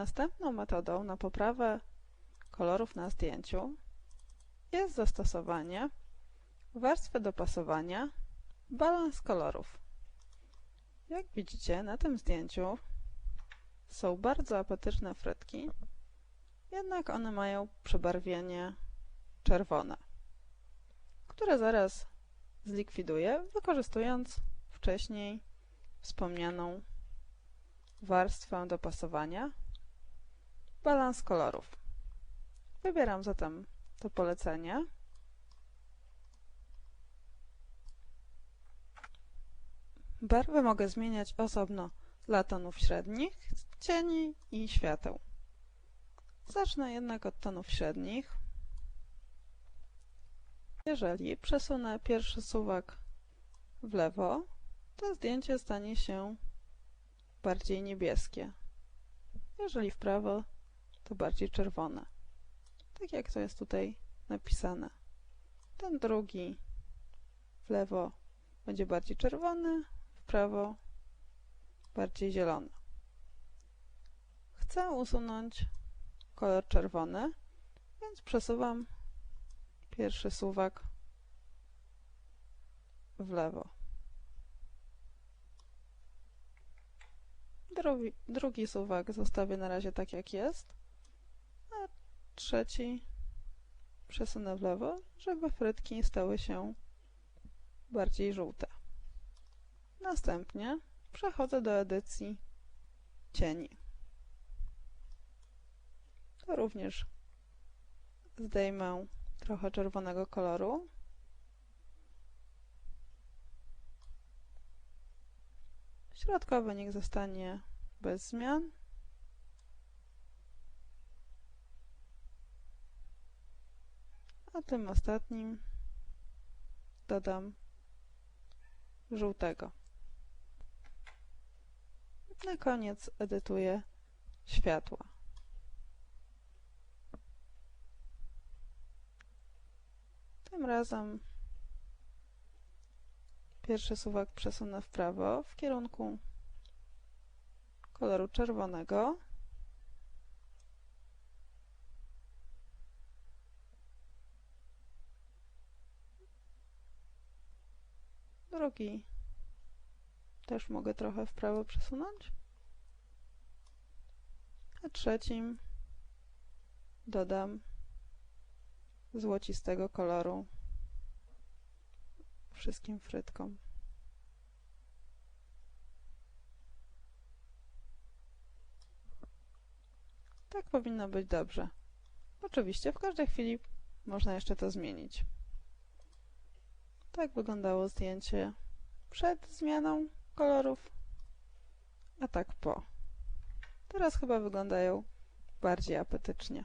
Następną metodą na poprawę kolorów na zdjęciu jest zastosowanie warstwy dopasowania balans kolorów. Jak widzicie na tym zdjęciu są bardzo apatyczne frytki, jednak one mają przebarwienie czerwone, które zaraz zlikwiduję wykorzystując wcześniej wspomnianą warstwę dopasowania balans kolorów. Wybieram zatem to polecenie. Barwy mogę zmieniać osobno dla tonów średnich, cieni i świateł. Zacznę jednak od tonów średnich. Jeżeli przesunę pierwszy suwak w lewo, to zdjęcie stanie się bardziej niebieskie. Jeżeli w prawo, to bardziej czerwone. Tak jak to jest tutaj napisane. Ten drugi w lewo będzie bardziej czerwony, w prawo bardziej zielony. Chcę usunąć kolor czerwony, więc przesuwam pierwszy suwak w lewo. Drugi, drugi suwak zostawię na razie tak jak jest, trzeci przesunę w lewo, żeby frytki stały się bardziej żółte. Następnie przechodzę do edycji cieni. To również zdejmę trochę czerwonego koloru. Środkowy niech zostanie bez zmian. A tym ostatnim dodam żółtego. Na koniec edytuję światła. Tym razem pierwszy suwak przesunę w prawo w kierunku koloru czerwonego. Drugi też mogę trochę w prawo przesunąć. A trzecim dodam złocistego koloru wszystkim frytkom. Tak powinno być dobrze. Oczywiście w każdej chwili można jeszcze to zmienić. Tak wyglądało zdjęcie przed zmianą kolorów, a tak po. Teraz chyba wyglądają bardziej apetycznie.